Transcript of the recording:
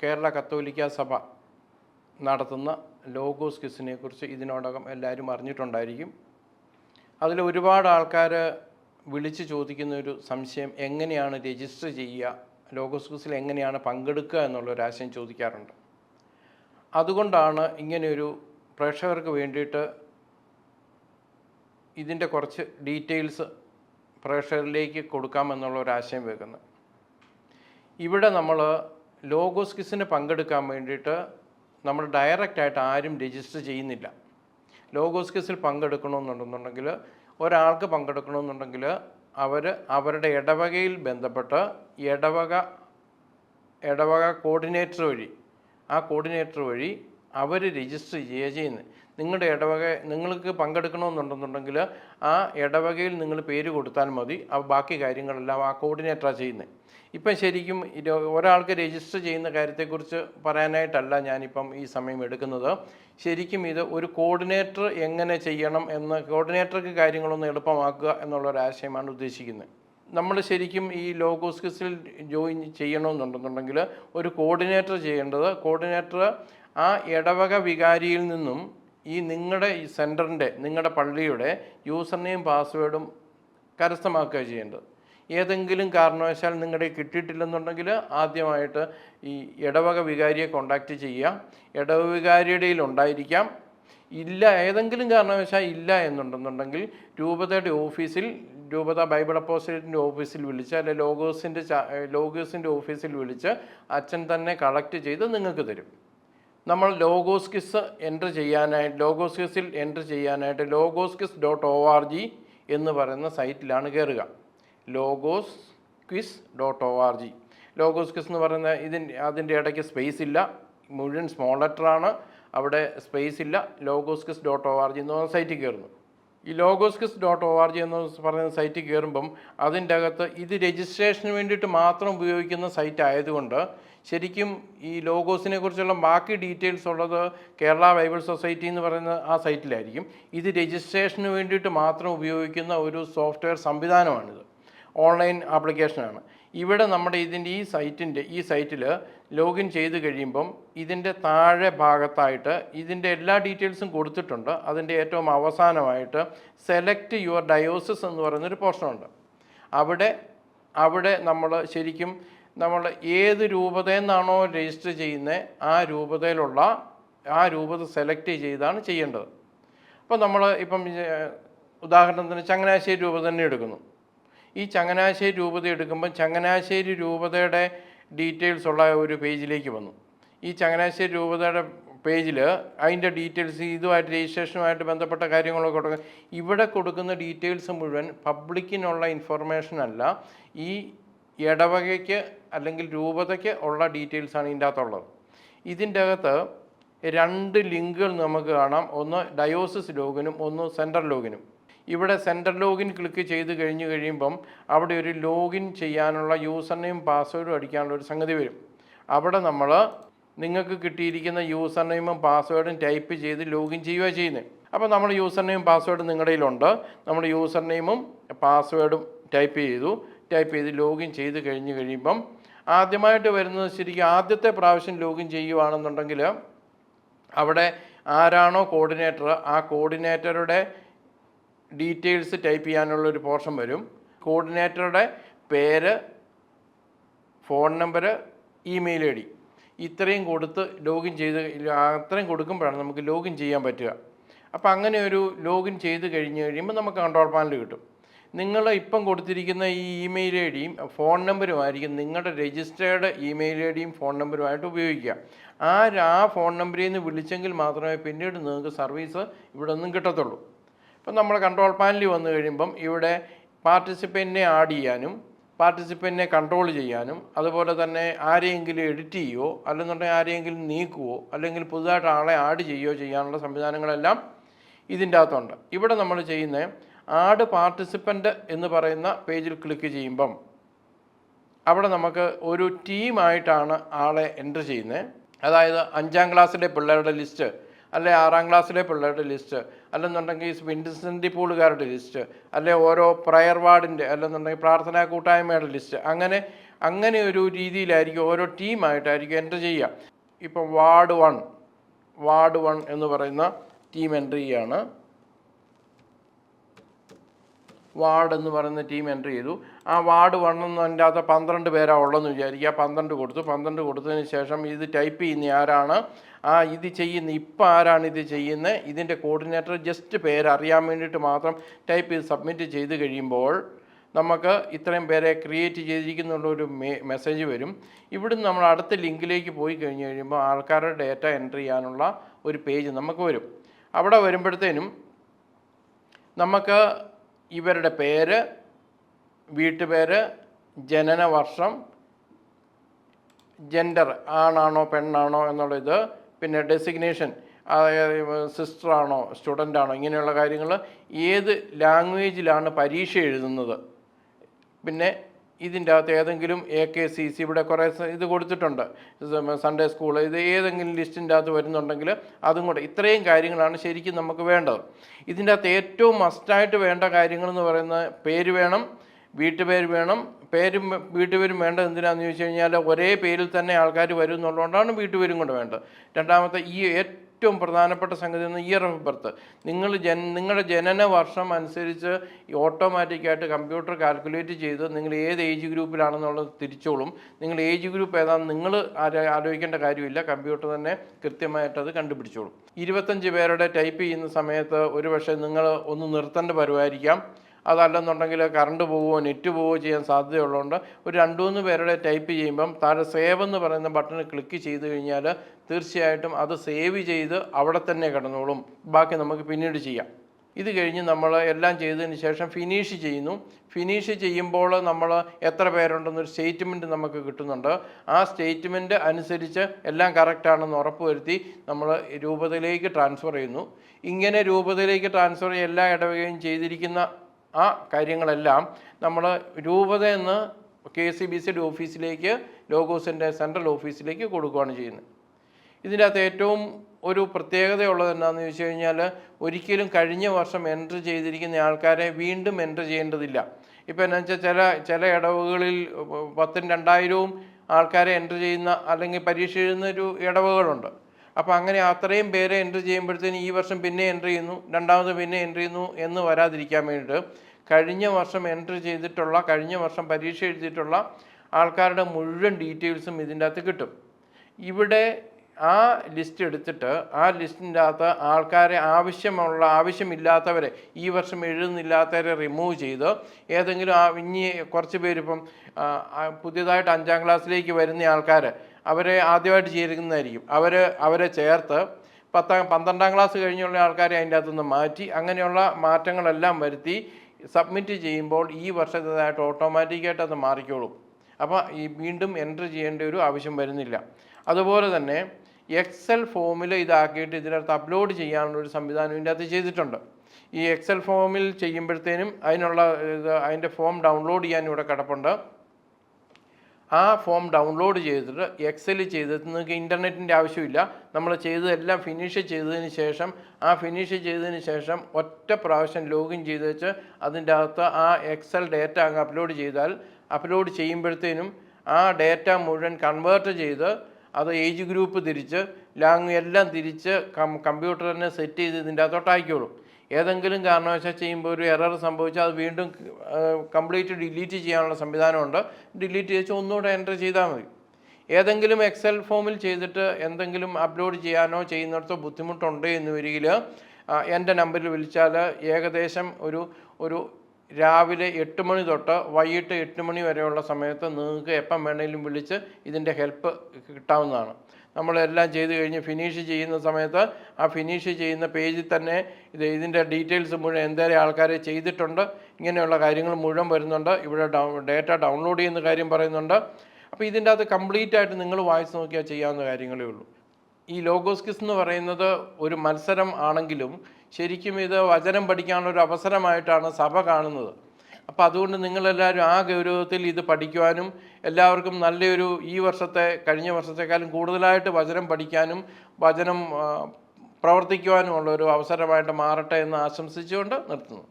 കേരള കത്തോലിക്ക സഭ നടത്തുന്ന ലോഗോസ് കിസിനെക്കുറിച്ച് കുറിച്ച് ഇതിനോടകം എല്ലാവരും അറിഞ്ഞിട്ടുണ്ടായിരിക്കും. അതിൽ ഒരുപാട് ആൾക്കാർ വിളിച്ച് ചോദിക്കുന്ന ഒരു സംശയം എങ്ങനെയാണ് രജിസ്റ്റർ ചെയ്യുക? ലോഗോസ് ക്വിസിൽ എങ്ങനെയാണ് പങ്കെടുക്കുക എന്നുള്ളൊരു ആശയം ചോദിക്കാറുണ്ട്. അതുകൊണ്ടാണ് ഇങ്ങനെയൊരു പ്രേക്ഷകർക്ക് വേണ്ടിയിട്ട് ഇതിന്റെ കുറച്ച് ഡീറ്റെയിൽസ് പ്രേക്ഷകരിലേക്ക് കൊടുക്കാമെന്നുള്ള ഒരു ആശയം വെക്കുന്നത്. ഇവിടെ നമ്മൾ ലോഗോസ് കിസിന് പങ്കെടുക്കാൻ വേണ്ടിയിട്ട് നമ്മൾ ഡയറക്റ്റായിട്ട് ആരും രജിസ്റ്റർ ചെയ്യുന്നില്ല. ലോഗോസ് കിസിൽ പങ്കെടുക്കണമെന്നുണ്ടെന്നുണ്ടെങ്കിൽ ഒരാൾക്ക് പങ്കെടുക്കണമെന്നുണ്ടെങ്കിൽ അവർ അവരുടെ ഇടവകയിൽ ബന്ധപ്പെട്ട് ഇടവക ഇടവക കോർഡിനേറ്റർ വഴി ആ കോർഡിനേറ്റർ വഴി അവർ രജിസ്റ്റർ ചെയ്യുക ചെയ്യുന്നത്. നിങ്ങളുടെ ഇടവക നിങ്ങൾക്ക് പങ്കെടുക്കണമെന്നുണ്ടെന്നുണ്ടെങ്കിൽ ആ ഇടവകയിൽ നിങ്ങൾ പേര് കൊടുത്താൽ മതി. ബാക്കി കാര്യങ്ങളെല്ലാം ആ കോർഡിനേറ്ററാണ് ചെയ്യുന്നത്. ഇപ്പം ശരിക്കും ഒരാൾക്ക് രജിസ്റ്റർ ചെയ്യുന്ന കാര്യത്തെക്കുറിച്ച് പറയാനായിട്ടല്ല ഞാനിപ്പം ഈ സമയം എടുക്കുന്നത്. ശരിക്കും ഇത് ഒരു കോർഡിനേറ്റർ എങ്ങനെ ചെയ്യണം എന്ന് കോർഡിനേറ്റർക്ക് കാര്യങ്ങളൊന്ന് എളുപ്പമാക്കുക എന്നുള്ള ഒരു ഉദ്ദേശിക്കുന്നത്. നമ്മൾ ശരിക്കും ഈ ലോഗോസ് ക്വിസിൽ ജോയിൻ ചെയ്യണമെന്നുണ്ടെന്നുണ്ടെങ്കിൽ ഒരു കോർഡിനേറ്റർ ചെയ്യേണ്ടത് കോർഡിനേറ്റർ ആ ഇടവക വികാരിയിൽ നിന്നും ഈ നിങ്ങളുടെ ഈ സെന്ററിന്റെ നിങ്ങളുടെ പള്ളിയുടെ യൂസർ നെയിം പാസ്വേഡും കരസ്ഥമാക്കുക ചെയ്യേണ്ടത്. ഏതെങ്കിലും കാരണവശാൽ നിങ്ങളുടെ കിട്ടിയിട്ടില്ലെന്നുണ്ടെങ്കിൽ ആദ്യമായിട്ട് ഈ ഇടവക വികാരിയെ കോണ്ടാക്റ്റ് ചെയ്യുക. ഇടവ വികാരിയുടെ ഉണ്ടായിരിക്കാം. ഇല്ല ഏതെങ്കിലും കാരണവശാൽ ഇല്ല എന്നുണ്ടെന്നുണ്ടെങ്കിൽ രൂപതയുടെ ഓഫീസിൽ രൂപത ബൈബിൾ അപ്പോസിറ്റിന്റെ ഓഫീസിൽ വിളിച്ച് അല്ലെ ലോഗോസിന്റെ ലോഗോസിന്റെ ഓഫീസിൽ വിളിച്ച് അച്ഛൻ തന്നെ കളക്ട് ചെയ്ത് നിങ്ങൾക്ക് തരും. നമ്മൾ ലോഗോസ് കിസ് എന്റർ ചെയ്യാനായിട്ട് ലോഗോസ് കിസിൽ എന്റർ ചെയ്യാനായിട്ട് Logos quiz dot O R G എന്ന് പറയുന്ന സൈറ്റിലാണ് കയറുക Logos quiz dot O R G Logos quiz എന്ന് പറയുന്ന ഇതിന്റെ അതിന്റെ ഇടയ്ക്ക് സ്പേസ് ഇല്ല. മുഴുവൻ സ്മോൾ ആണ്. അവിടെ സ്പേസ് ഇല്ല. Logos quiz dot O R G എന്ന് പറയുന്ന സൈറ്റിൽ കയറുന്നു. ഈ Logos quiz dot O R G എന്ന് പറയുന്ന സൈറ്റിൽ കയറുമ്പം അതിന്റെ അകത്ത് ഇത് രജിസ്ട്രേഷന് വേണ്ടിയിട്ട് മാത്രം ഉപയോഗിക്കുന്ന സൈറ്റ് ആയതുകൊണ്ട് ശരിക്കും ഈ ലോഗോസിനെ കുറിച്ചുള്ള ബാക്കി ഡീറ്റെയിൽസ് ഉള്ളത് കേരള ബൈബിൾ സൊസൈറ്റി എന്ന് പറയുന്ന ആ സൈറ്റിലായിരിക്കും ഇത് രജിസ്ട്രേഷന് വേണ്ടിയിട്ട് മാത്രം ഉപയോഗിക്കുന്ന ഒരു സോഫ്റ്റ്വെയർ സംവിധാനമാണിത്. ഓൺലൈൻ ആപ്ലിക്കേഷനാണ്. ഇവിടെ നമ്മുടെ ഇതിന്റെ ഈ സൈറ്റിന്റെ ഈ സൈറ്റിൽ ലോഗിൻ ചെയ്ത് കഴിയുമ്പം ഇതിന്റെ താഴെ ഭാഗത്തായിട്ട് ഇതിന്റെ എല്ലാ ഡീറ്റെയിൽസും കൊടുത്തിട്ടുണ്ട്. അതിന്റെ ഏറ്റവും അവസാനമായിട്ട് സെലക്ട് യുവർ ഡയോസിസ് എന്ന് പറയുന്നൊരു പോർഷനുണ്ട് അവിടെ അവിടെ നമ്മൾ ശരിക്കും നമ്മൾ ഏത് രൂപതയെന്നാണോ രജിസ്റ്റർ ചെയ്യുന്നത് ആ രൂപതയിലുള്ള ആ രൂപത സെലക്ട് ചെയ്താണ് ചെയ്യേണ്ടത്. അപ്പോൾ നമ്മൾ ഇപ്പം ഉദാഹരണത്തിന് ചങ്ങനാശ്ശേരി രൂപത തന്നെ എടുക്കുന്നു. ഈ ചങ്ങനാശ്ശേരി രൂപത എടുക്കുമ്പം ചങ്ങനാശ്ശേരി രൂപതയുടെ ഡീറ്റെയിൽസ് ഉള്ള ഒരു പേജിലേക്ക് വന്നു. ഈ ചങ്ങനാശ്ശേരി രൂപതയുടെ പേജിൽ അതിന്റെ ഡീറ്റെയിൽസ് ഇതുമായിട്ട് രജിസ്ട്രേഷനുമായിട്ട് ബന്ധപ്പെട്ട കാര്യങ്ങളൊക്കെ കൊടുക്കുക ഇവിടെ കൊടുക്കുന്ന ഡീറ്റെയിൽസ് മുഴുവൻ പബ്ലിക്കിനുള്ള ഇൻഫർമേഷൻ അല്ല ഈ ഇടവകയ്ക്ക് അല്ലെങ്കിൽ രൂപതയ്ക്ക് ഉള്ള ഡീറ്റെയിൽസാണ് ഇതിന്റെ അകത്തുള്ളത് ഇതിന്റെ അകത്ത് രണ്ട് ലിങ്കുകൾ നമുക്ക് കാണാം. ഒന്ന് ഡയോസിസ് ലോഗിനും ഒന്ന് സെൻട്രൽ ലോഗിനും. ഇവിടെ സെന്റർ ലോഗിൻ ക്ലിക്ക് ചെയ്ത് കഴിഞ്ഞ് കഴിയുമ്പം അവിടെ ഒരു ലോഗിൻ ചെയ്യാനുള്ള യൂസർ നെയിം പാസ്വേഡും അടിക്കാനുള്ള ഒരു സംഗതി വരും. അവിടെ നമ്മൾ നിങ്ങൾക്ക് കിട്ടിയിരിക്കുന്ന യൂസർ നെയിമും പാസ്വേഡും ടൈപ്പ് ചെയ്ത് ലോഗിൻ ചെയ്യുക ചെയ്യുന്നത് അപ്പോൾ നമ്മൾ യൂസർ നെയിം പാസ്വേഡും നിങ്ങളുടെ കയ്യിലുണ്ട്. നമ്മൾ യൂസർ നെയിമും പാസ്വേഡും ടൈപ്പ് ചെയ്തു. ടൈപ്പ് ചെയ്ത് ലോഗിൻ ചെയ്ത് കഴിഞ്ഞ് കഴിയുമ്പം ആദ്യമായിട്ട് വരുന്നത് ശരിക്കും ആദ്യത്തെ പ്രാവശ്യം ലോഗിൻ ചെയ്യുവാണെന്നുണ്ടെങ്കിൽ അവിടെ ആരാണോ കോർഡിനേറ്റർ ആ കോർഡിനേറ്ററുടെ ഡീറ്റെയിൽസ് ടൈപ്പ് ചെയ്യാനുള്ള ഒരു പോർഷൻ വരും. കോർഡിനേറ്ററുടെ പേര് phone number email I D. ഇത്രയും കൊടുത്ത് ലോഗിൻ ചെയ്ത് അത്രയും കൊടുക്കുമ്പോഴാണ് നമുക്ക് ലോഗിൻ ചെയ്യാൻ പറ്റുക. അപ്പോൾ അങ്ങനെ ഒരു ലോഗിൻ ചെയ്ത് കഴിഞ്ഞ് കഴിയുമ്പോൾ നമുക്ക് കൺട്രോൾ പാനൽ കിട്ടും. നിങ്ങൾ ഇപ്പം കൊടുത്തിരിക്കുന്ന ഈ ഇമെയിൽ ഐ ഡിയും ഫോൺ നമ്പറുമായിരിക്കും നിങ്ങളുടെ രജിസ്റ്റേർഡ് ഇമെയിൽ ഐ ഡിയും ഫോൺ നമ്പറുമായിട്ട് ഉപയോഗിക്കുക. ആ ആ ഫോൺ നമ്പറിൽ നിന്ന് വിളിച്ചെങ്കിൽ മാത്രമേ പിന്നീട് നിങ്ങൾക്ക് സർവീസ് ഇവിടെ ഒന്നും കിട്ടത്തുള്ളൂ. ഇപ്പം നമ്മൾ കൺട്രോൾ പാനലിൽ വന്നു കഴിയുമ്പം ഇവിടെ പാർട്ടിസിപ്പന്റിനെ ആഡ് ചെയ്യാനും പാർട്ടിസിപ്പന്റിനെ കൺട്രോൾ ചെയ്യാനും അതുപോലെ തന്നെ ആരെയെങ്കിലും എഡിറ്റ് ചെയ്യുമോ അല്ലെന്നുണ്ടെങ്കിൽ ആരെയെങ്കിലും നീക്കുവോ അല്ലെങ്കിൽ പുതുതായിട്ട് ആളെ ആഡ് ചെയ്യുകയോ ചെയ്യാനുള്ള സംവിധാനങ്ങളെല്ലാം ഇതിന്റെ അകത്തുണ്ട്. ഇവിടെ നമ്മൾ ചെയ്യുന്ന ആഡ് പാർട്ടിസിപ്പന്റ് എന്ന് പറയുന്ന പേജിൽ ക്ലിക്ക് ചെയ്യുമ്പം അവിടെ നമുക്ക് ഒരു ടീമായിട്ടാണ് ആളെ എന്റർ ചെയ്യുന്നത്. അതായത് അഞ്ചാം ക്ലാസ്സിലെ പിള്ളേരുടെ ലിസ്റ്റ് അല്ലെ ആറാം ക്ലാസ്സിലെ പിള്ളേരുടെ ലിസ്റ്റ് അല്ലെന്നുണ്ടെങ്കിൽ വിൻസെന്റി പൂളുകാരുടെ ലിസ്റ്റ് അല്ലെ ഓരോ പ്രയർ വാർഡിന്റെ അല്ലെന്നുണ്ടെങ്കിൽ പ്രാർത്ഥനാ കൂട്ടായ്മയുടെ ലിസ്റ്റ് അങ്ങനെ അങ്ങനെ ഒരു രീതിയിലായിരിക്കും ഓരോ ടീമായിട്ടായിരിക്കും എന്റർ ചെയ്യുക. ഇപ്പം വാർഡ് വൺ വാർഡ് വൺ എന്ന് പറയുന്ന ടീം എന്റർ ചെയ്യാണ്. വാർഡ് എന്ന് പറയുന്ന ടീം എന്റർ ചെയ്തു. ആ വാർഡ് വണ്ണെന്ന് അതിന്റെ അകത്ത് പന്ത്രണ്ട് പേരാ ഉള്ളതെന്ന് വിചാരിക്കുക. പന്ത്രണ്ട് കൊടുത്തു. പന്ത്രണ്ട് കൊടുത്തതിന് ശേഷം ഇത് ടൈപ്പ് ചെയ്യുന്ന ആരാണ്? ആ ഇത് ചെയ്യുന്ന ഇപ്പം ആരാണ് ഇത് ചെയ്യുന്നത് ഇതിന്റെ കോർഡിനേറ്റർ ജസ്റ്റ് പേര് അറിയാൻ വേണ്ടിയിട്ട് മാത്രം ടൈപ്പ് ചെയ്ത് സബ്മിറ്റ് ചെയ്ത് കഴിയുമ്പോൾ നമുക്ക് ഇത്രയും പേരെ ക്രിയേറ്റ് ചെയ്തിരിക്കുന്നുള്ള ഒരു മെസ്സേജ് വരും. ഇവിടുന്ന് നമ്മൾ അടുത്ത ലിങ്കിലേക്ക് പോയി കഴിഞ്ഞ് കഴിയുമ്പോൾ ആൾക്കാരുടെ ഡേറ്റ എൻട്രി ചെയ്യാനുള്ള ഒരു പേജ് നമുക്ക് വരും. അവിടെ വരുമ്പോഴത്തേനും നമുക്ക് ഇവരുടെ പേര് വീട്ടുപേര് ജനന വർഷം ജെൻഡർ ആണാണോ പെണ്ണാണോ എന്നുള്ളത് പിന്നെ ഡെസിഗ്നേഷൻ സ്റ്റുഡന്റ് ആണോ ഇങ്ങനെയുള്ള കാര്യങ്ങൾ ഏത് ലാംഗ്വേജിലാണ് പരീക്ഷ എഴുതുന്നത്. പിന്നെ ഇതിന്റെ അകത്ത് ഏതെങ്കിലും എ കെ സി സി ഇവിടെ കുറേ ഇത് കൊടുത്തിട്ടുണ്ട്. സൺഡേ സ്കൂൾ ഇത് ഏതെങ്കിലും ലിസ്റ്റിന്റെ അകത്ത് വരുന്നുണ്ടെങ്കിൽ അതും കൂടെ. ഇത്രയും കാര്യങ്ങളാണ് ശരിക്കും നമുക്ക് വേണ്ടത്. ഇതിന്റെ അകത്ത് ഏറ്റവും മസ്റ്റായിട്ട് വേണ്ട കാര്യങ്ങൾ എന്ന് പറയുന്ന പേര് വേണം വീട്ടുപേര് വേണം. പേരും വീട്ടുപേരും വേണ്ടത് എന്തിനാന്ന് ചോദിച്ചു കഴിഞ്ഞാൽ ഒരേ പേരിൽ തന്നെ ആൾക്കാർ വരും എന്നുള്ളതുകൊണ്ടാണ് വീട്ടുപേരും കൊണ്ട് വേണ്ടത്. രണ്ടാമത്തെ ഈ ഏറ്റവും പ്രധാനപ്പെട്ട സംഗതി എന്ന് ഇയർ ഓഫ് ബർത്ത് നിങ്ങൾ ജൻ നിങ്ങളുടെ ജനന വർഷം അനുസരിച്ച് ഓട്ടോമാറ്റിക്കായിട്ട് കമ്പ്യൂട്ടർ കാൽക്കുലേറ്റ് ചെയ്ത് നിങ്ങൾ ഏത് ഏജ് ഗ്രൂപ്പിലാണെന്നുള്ളത് തിരിച്ചോളും. നിങ്ങൾ ഏജ് ഗ്രൂപ്പ് ഏതാണെന്ന് നിങ്ങൾ ആലോചിക്കേണ്ട കാര്യമില്ല. കമ്പ്യൂട്ടർ തന്നെ കൃത്യമായിട്ട് അത് കണ്ടുപിടിച്ചോളും. ഇരുപത്തഞ്ച് പേരുടെ ടൈപ്പ് ചെയ്യുന്ന സമയത്ത് ഒരുപക്ഷെ നിങ്ങൾ ഒന്ന് നിർത്തേണ്ട പരുവായിരിക്കാം. അതല്ലെന്നുണ്ടെങ്കിൽ കറണ്ട് പോവുകയോ നെറ്റ് പോവുകയോ ചെയ്യാൻ സാധ്യതയുള്ളതുകൊണ്ട് ഒരു രണ്ട് മൂന്ന് പേരുടെ ടൈപ്പ് ചെയ്യുമ്പം താഴെ സേവ് എന്ന് പറയുന്ന ബട്ടൺ ക്ലിക്ക് ചെയ്ത് കഴിഞ്ഞാൽ തീർച്ചയായിട്ടും അത് സേവ് ചെയ്ത് അവിടെ തന്നെ കിടന്നോളും. ബാക്കി നമുക്ക് പിന്നീട് ചെയ്യാം. ഇത് കഴിഞ്ഞ് നമ്മൾ എല്ലാം ചെയ്തതിന് ശേഷം ഫിനിഷ് ചെയ്യുന്നു. ഫിനിഷ് ചെയ്യുമ്പോൾ നമ്മൾ എത്ര പേരുണ്ടെന്നൊരു സ്റ്റേറ്റ്മെന്റ് നമുക്ക് കിട്ടുന്നുണ്ട്. ആ സ്റ്റേറ്റ്മെന്റ് അനുസരിച്ച് എല്ലാം കറക്റ്റാണെന്ന് ഉറപ്പുവരുത്തി നമ്മൾ രൂപതയിലേക്ക് ട്രാൻസ്ഫർ ചെയ്യുന്നു. ഇങ്ങനെ രൂപതയിലേക്ക് ട്രാൻസ്ഫർ എല്ലാ ഇടവകയും ചെയ്തിരിക്കുന്ന ആ കാര്യങ്ങളെല്ലാം നമ്മൾ രൂപത എന്ന് കെ സി ബി സിയുടെ ഓഫീസിലേക്ക് ലോഗോസിന്റെ സെൻട്രൽ ഓഫീസിലേക്ക് കൊടുക്കുകയാണ് ചെയ്യുന്നത്. ഇതിന്റെ അകത്ത് ഏറ്റവും ഒരു പ്രത്യേകതയുള്ളത് എന്താണെന്ന് ചോദിച്ചു കഴിഞ്ഞാൽ ഒരിക്കലും കഴിഞ്ഞ വർഷം എൻട്രി ചെയ്തിരിക്കുന്ന ആൾക്കാരെ വീണ്ടും എൻട്രി ചെയ്യേണ്ടതില്ല. ഇപ്പോൾ എന്നു വെച്ചാൽ ചില ചില ഇടവുകളിൽ പത്തും രണ്ടായിരവും ആൾക്കാരെ എൻട്രി ചെയ്യുന്ന അല്ലെങ്കിൽ പരീക്ഷ എഴുതുന്ന ഒരു ഇടവുകളുണ്ട് അപ്പോൾ അങ്ങനെ അത്രയും പേരെ എൻട്രി ചെയ്യുമ്പോഴത്തേന് ഈ വർഷം പിന്നെ എൻട്രി ചെയ്യുന്നു രണ്ടാമത് പിന്നെ എൻട്രി ചെയ്യുന്നു എന്ന് വരാതിരിക്കാൻ വേണ്ടിയിട്ട് കഴിഞ്ഞ വർഷം എൻട്രി ചെയ്തിട്ടുള്ള കഴിഞ്ഞ വർഷം പരീക്ഷ എഴുതിയിട്ടുള്ള ആൾക്കാരുടെ മുഴുവൻ ഡീറ്റെയിൽസും ഇതിന്റെ അകത്ത് കിട്ടും. ഇവിടെ ആ ലിസ്റ്റ് എടുത്തിട്ട് ആ ലിസ്റ്റിന്റെ അകത്ത് ആൾക്കാരെ ആവശ്യമുള്ള ആവശ്യമില്ലാത്തവരെ ഈ വർഷം എഴുതുന്നില്ലാത്തവരെ റിമൂവ് ചെയ്ത് ഏതെങ്കിലും ഇനി കുറച്ച് പേരിപ്പം പുതിയതായിട്ട് അഞ്ചാം ക്ലാസ്സിലേക്ക് വരുന്ന ആൾക്കാർ അവരെ ആദ്യമായിട്ട് ചേരുന്നതായിരിക്കും. അവർ അവരെ ചേർത്ത് പത്താം പന്ത്രണ്ടാം ക്ലാസ് കഴിഞ്ഞുള്ള ആൾക്കാരെ അതിന്റെ അകത്തുനിന്ന് മാറ്റി അങ്ങനെയുള്ള മാറ്റങ്ങളെല്ലാം വരുത്തി സബ്മിറ്റ് ചെയ്യുമ്പോൾ ഈ വർഷത്തേതായിട്ട് ഓട്ടോമാറ്റിക്കായിട്ട് അത് മാറിക്കോളും. അപ്പോൾ ഈ വീണ്ടും എൻട്രി ചെയ്യേണ്ട ഒരു ആവശ്യം വരുന്നില്ല. അതുപോലെ തന്നെ എക്സൽ ഫോമിൽ ഇതാക്കിയിട്ട് ഇതിനകത്ത് അപ്ലോഡ് ചെയ്യാനുള്ള ഒരു സംവിധാനം ഇതിന്റെ അകത്ത് ചെയ്തിട്ടുണ്ട്. ഈ എക്സൽ ഫോമിൽ ചെയ്യുമ്പോഴത്തേനും അതിനുള്ള ഇത് അതിന്റെ ഫോം ഡൗൺലോഡ് ചെയ്യാൻ ഇവിടെ കിടപ്പുണ്ട്. ആ ഫോം ഡൗൺലോഡ് ചെയ്തിട്ട് എക്സൽ ചെയ്തിട്ട് നിങ്ങൾക്ക് ഇന്റർനെറ്റിന്റെ ആവശ്യമില്ല. നമ്മൾ ചെയ്തതെല്ലാം ഫിനിഷ് ചെയ്തതിന് ശേഷം ആ ഫിനിഷ് ചെയ്തതിന് ശേഷം ഒറ്റ പ്രാവശ്യം ലോഗിൻ ചെയ്ത് വെച്ച് അതിന്റെ അകത്ത് ആ എക്സൽ ഡേറ്റ അങ്ങ് അപ്ലോഡ് ചെയ്താൽ അപ്ലോഡ് ചെയ്യുമ്പോഴത്തേനും ആ ഡേറ്റ മുഴുവൻ കൺവേർട്ട് ചെയ്ത് അത് ഏജ് ഗ്രൂപ്പ് തിരിച്ച് ലാങ് എല്ലാം തിരിച്ച് കമ്പ്യൂട്ടറിനെ സെറ്റ് ചെയ്ത് ഇതിന്റെ അകത്തോട്ട് ആക്കിക്കോളും ഏതെങ്കിലും കാരണവശാൽ ചെയ്യുമ്പോൾ ഒരു എറർ സംഭവിച്ചാൽ അത് വീണ്ടും കംപ്ലീറ്റ് ഡിലീറ്റ് ചെയ്യാനുള്ള സംവിധാനമുണ്ട്. ഡിലീറ്റ് ചെയ്ത് ഒന്നുകൂടെ എന്റർ ചെയ്താൽ മതി. ഏതെങ്കിലും എക്സൽ ഫോമിൽ ചെയ്തിട്ട് എന്തെങ്കിലും അപ്ലോഡ് ചെയ്യാനോ ചെയ്യുന്നിടത്തോ ബുദ്ധിമുട്ടുണ്ട് എന്ന് വരികിൽ എന്റെ നമ്പറിൽ വിളിച്ചാൽ ഏകദേശം ഒരു ഒരു രാവിലെ എട്ട് മണി തൊട്ട് വൈകിട്ട് എട്ട് മണി വരെയുള്ള സമയത്ത് നിങ്ങൾക്ക് എപ്പം വേണമെങ്കിലും വിളിച്ച് ഇതിന്റെ ഹെൽപ്പ് കിട്ടാവുന്നതാണ്. നമ്മളെല്ലാം ചെയ്ത് കഴിഞ്ഞ് ഫിനിഷ് ചെയ്യുന്ന സമയത്ത് ആ ഫിനിഷ് ചെയ്യുന്ന പേജിൽ തന്നെ ഇത് ഇതിന്റെ ഡീറ്റെയിൽസ് മുഴുവൻ എന്തേലും ആൾക്കാരെ ചെയ്തിട്ടുണ്ട് ഇങ്ങനെയുള്ള കാര്യങ്ങൾ മുഴുവൻ വരുന്നുണ്ട്. ഇവിടെ ഡേറ്റ ഡൗൺലോഡ് ചെയ്യുന്ന കാര്യം പറയുന്നുണ്ട്. അപ്പോൾ ഇതിന്റെ അകത്ത് കംപ്ലീറ്റ് ആയിട്ട് നിങ്ങൾ വായിച്ച് നോക്കിയാൽ ചെയ്യാവുന്ന കാര്യങ്ങളേ ഉള്ളൂ. ഈ ലോഗോസ്കിസ് എന്ന് പറയുന്നത് ഒരു മത്സരം ആണെങ്കിലും ശരിക്കും ഇത് വചനം പഠിക്കാനുള്ള ഒരു അവസരമായിട്ടാണ് സഭ കാണുന്നത്. അപ്പോൾ അതുകൊണ്ട് നിങ്ങളെല്ലാവരും ആ ഗൗരവത്തിൽ ഇത് പഠിക്കുവാനും എല്ലാവർക്കും നല്ലൊരു ഈ വർഷത്തെ കഴിഞ്ഞ വർഷത്തെക്കാളും കൂടുതലായിട്ട് വചനം പഠിക്കാനും വചനം പ്രവർത്തിക്കുവാനുമുള്ള ഒരു അവസരമായിട്ട് മാറട്ടെ എന്ന് ആശംസിച്ചുകൊണ്ട് നിർത്തുന്നു.